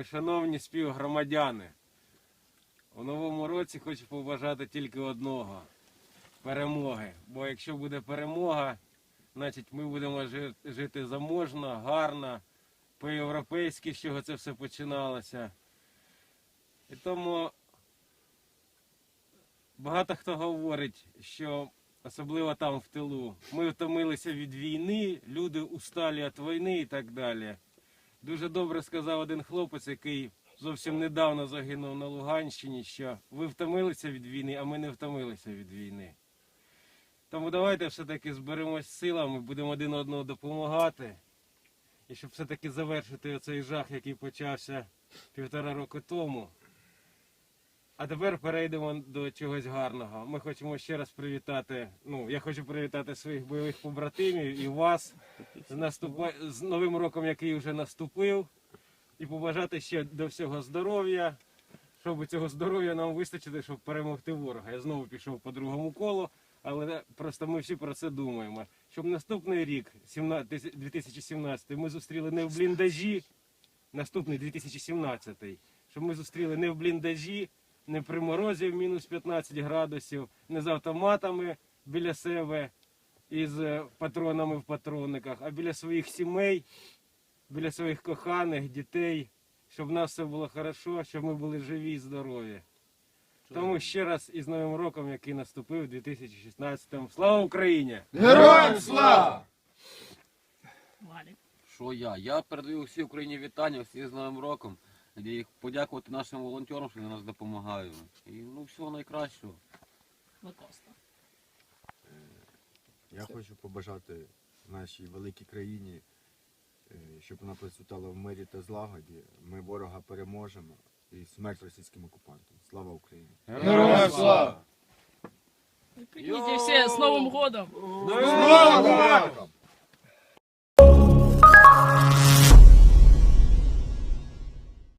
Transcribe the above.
вельми шановні співгромадяни. У новому році хочу побажати тільки одного перемоги. Бо якщо буде перемога, значить ми будемо жити заможно, гарно, по-європейськи, з чого це все починалося. І тому багато хто говорить, що особливо там в тилу, ми втомилися від війни, люди усталі від війни і так далі. Дуже добре сказав один хлопець, який зовсім недавно загинув на Луганщині, що ви втомилися від війни, а ми не втомилися від війни. Тому давайте все-таки зберемось силами, будемо один одного допомагати. І щоб все-таки завершити оцей жах, який почався півтора року тому. А тепер перейдемо до чогось гарного. Ми хочемо ще раз привітати. Ну, я хочу привітати своїх бойових побратимів і вас з, наступа... з Новим роком, який вже наступив, і побажати ще до всього здоров'я, щоб цього здоров'я нам вистачило, щоб перемогти ворога. Я знову пішов по другому колу, але просто ми всі про це думаємо. Щоб наступний рік, 2017, ми зустріли не в бліндажі, наступний 2017, щоб ми зустріли не в бліндажі, не при морозі в мінус 15 градусів, не з автоматами біля себе і з патронами в патронниках, а біля своїх сімей, біля своїх коханих, дітей, щоб в нас все було хорошо, щоб ми були живі і здорові. Тому ще раз із Новим роком, який наступив у 2016-му. Слава Україні! Героям слава! Що я? Я передаю всій Україні вітання, всіх з Новим роком. І подякувати нашим волонтерам, що вони нас допомагають. І ну всього найкращого. Лакоста. Я хочу побажати нашій великій країні, е, щоб вона процвітала в мирі та злагоді. Ми ворога переможемо і смерть російським окупантам. Слава Україні! Героям слава! Прикиньте все, с Новым годом! З Новим роком!